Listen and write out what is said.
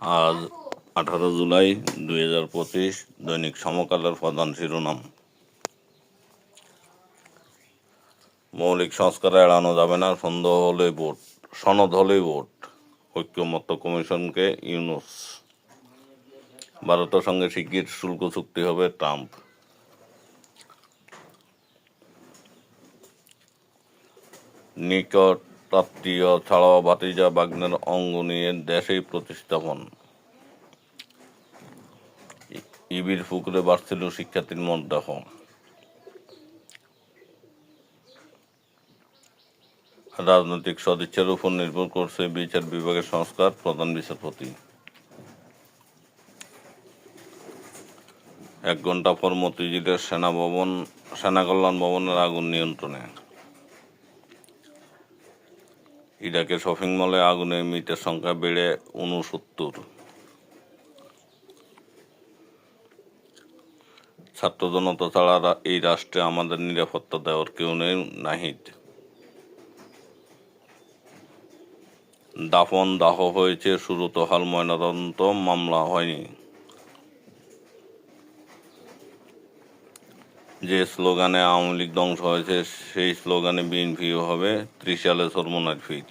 আজ আঠারো জুলাই দুই হাজার পঁচিশ দৈনিক সমকালের প্রধান শিরোনাম। মৌলিক সংস্কার এড়ানো যাবে না, সন্দেহ হলেই ভোট, সনদ হলেই ভোট, ঐক্যমত্য কমিশনকে ইউনুস। ভারতের সঙ্গে শিগগির শুল্ক চুক্তি হবে ট্রাম্প। নিকট আত্মীয় ছাড়াও ভাতিজা বাগ্নের অঙ্গ নিয়ে দেশেই প্রতিস্থাপন ইবির পুকুরে বাড়ছিল শিক্ষার্থীর মরদেহ। রাজনৈতিক সদিচ্ছার উপর নির্ভর করছে বিচার বিভাগের সংস্কার, প্রধান বিচারপতি। এক ঘণ্টা পর মতিঝিলের সেনা ভবন, সেনা কল্যাণ ভবনের আগুন নিয়ন্ত্রণে। ইরাকে শপিং মলে আগুনে মৃতের সংখ্যা বেড়ে উনসত্তর ছাত্র জনতা ছাড়া এই রাষ্ট্রে আমাদের নিরাপত্তা দেওয়ার কেউ নেই, নাহিদ। দাফন দাহ হয়েছে, শুরুত হাল ময়নাতদন্ত মামলা হয়নি। যে স্লোগানে আওয়ামী লীগ ধ্বংস হয়েছে সেই স্লোগানে বিএনপিও হবে ত্রিশালে সরমনার ফিট।